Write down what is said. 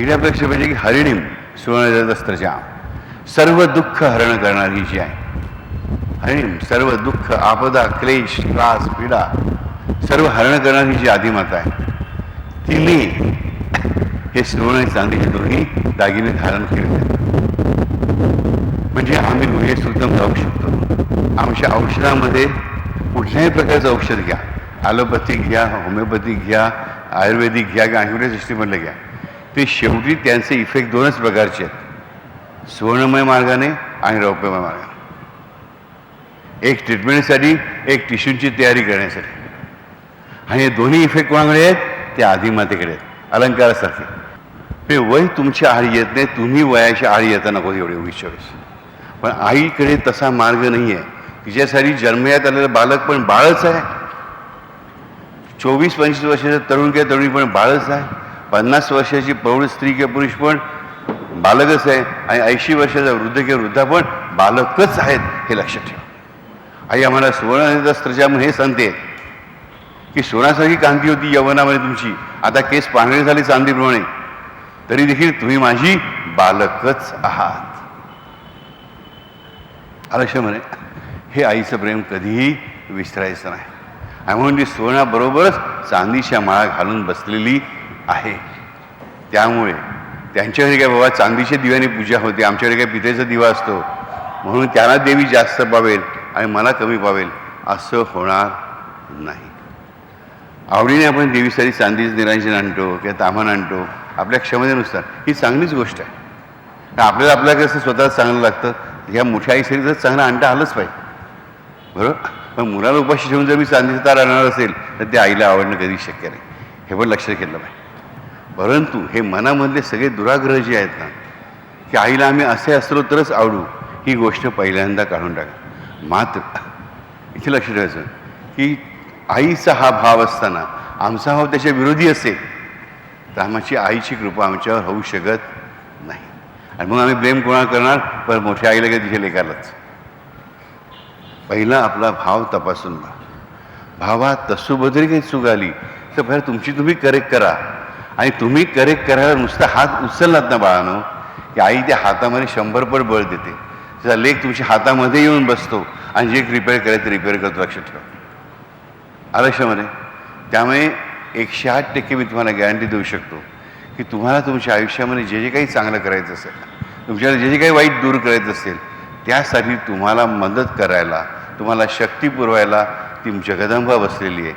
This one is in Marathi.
इकडे आपल्या पाहिजे की हरिणीम सुवर्णदस्त्रच्या सर्व दुःख हरण करणारी जी आहे. हरिणीम सर्व दुःख आपदा क्लेश त्रास पीडा सर्व हरण करणारी जी आदिमाता आहे तिने हे सुवर्ण आणि चांदीचे दोन्ही दागिने धारण केले म्हणजे आम्ही गुहे सुद्धा जाऊ शकतो. आमच्या औषधामध्ये कुठल्याही प्रकारचं औषध घ्या. ॲलोपॅथिक घ्या होमिओपॅथिक घ्या आयुर्वेदिक घ्या किंवा आयुर्वेद सिस्टीममधलं घ्या. ते शेवटी त्यांचे इफेक्ट दोनच प्रकारचे आहेत. सुवर्णमय मार्गाने आणि रौप्यमय मार्गाने. एक ट्रीटमेंटसाठी एक टिश्यूंची तयारी करण्यासाठी. आणि हे दोन्ही इफेक्ट कोणाकडे आहेत? ते आदिमातेकडे आहेत. अलंकारासारखे. ते वय तुमच्या आळी येत नाही तुम्ही वयाच्या आळी येता नको एवढे वीस चोवीस पण आईकडे तसा मार्ग नाही आहे तिच्यासाठी जन्मयात आलेलं बालक पण बाळच आहे. चोवीस पंचवीस वर्षाचा तरुण किंवा तरुणी पण बाळच आहे. पन्नास वर्षाची प्रौढ स्त्री किंवा पुरुष पण बालकच आहे. आणि ऐंशी वर्षाचा वृद्ध किंवा वृद्धा पण बालकच आहेत हे लक्षात ठेवा. आई आम्हाला सुवर्ण आणि हे सांगते. की सोन्यासारखी कांती होती यवनामध्ये तुमची. आता केस पांढरे झाले चांदीप्रमाणे. तरी देखील तुम्ही माझी बालकच आहात. आलक्ष्य म्हणे? हे आईचं प्रेम कधीही विसरायचं नाही. आणि म्हणून ती सुवर्णाबरोबरच चांदीच्या माळा घालून बसलेली आहे. त्यामुळे त्यांच्याकडे काय बाबा चांदीच्या दिव्याने पूजा होते आमच्याकडे काय पितेचा दिवा असतो. म्हणून त्यांना देवी जास्त पावेल आणि मला कमी पावेल असं होणार नाही. आवडीने आपण देवीसाठी चांदीचं निरांजन आणतो किंवा तामान आणतो आपल्या क्षमतेनुसार. ही चांगलीच गोष्ट आहे. आपल्याला आपल्याला कसं स्वतः चांगलं लागतं ह्या मोठ्या आईसाठी जर चांगलं आणता आलंच पाहिजे. बरोबर? पण मुलाला उपाशी ठेवून जर मी चांदीचं तार आणणार असेल तर ते आईला आवडणं कधी शक्य नाही. हे पण लक्षात घेतलं पाहिजे. परंतु हे मनामधले सगळे दुराग्रह जे आहेत ना की आईला आम्ही असे असलो तरच आवडू ही गोष्ट पहिल्यांदा काढून टाका. मात्र इथे लक्ष ठेवायचं की आईचा हा भाव असताना आमचा भाव त्याच्या विरोधी असेल तर आमची आईची कृपा आमच्यावर होऊ शकत नाही. आणि मग आम्ही ब्लेम कोणा करणार? पण मोठ्या आईला काही तिथे लेखालाच पहिला आपला भाव तपासून भावा भावात बदरी काही चूक आली तर पहिला तुमची तुम्ही करेक्ट करा. आणि तुम्ही करेक्ट करायला नुसता हात उचललात ना बाळानो की आई त्या हातामध्ये शंभर पट बळ देते. त्याचा लेख तुमच्या हातामध्ये येऊन बसतो आणि जे रिपेअर करायचं रिपेअर करतो लक्षात ठेवा. आलक्ष्यामध्ये त्यामुळे एकशे आठ टक्के मी तुम्हाला गॅरंटी देऊ शकतो की तुम्हाला तुमच्या आयुष्यामध्ये जे जे काही चांगलं करायचं असेल तुमच्याकडे जे जे काही वाईट दूर करायचं असेल त्यासाठी तुम्हाला मदत करायला तुम्हाला शक्ती पुरवायला ती जगदंबा बसलेली आहे.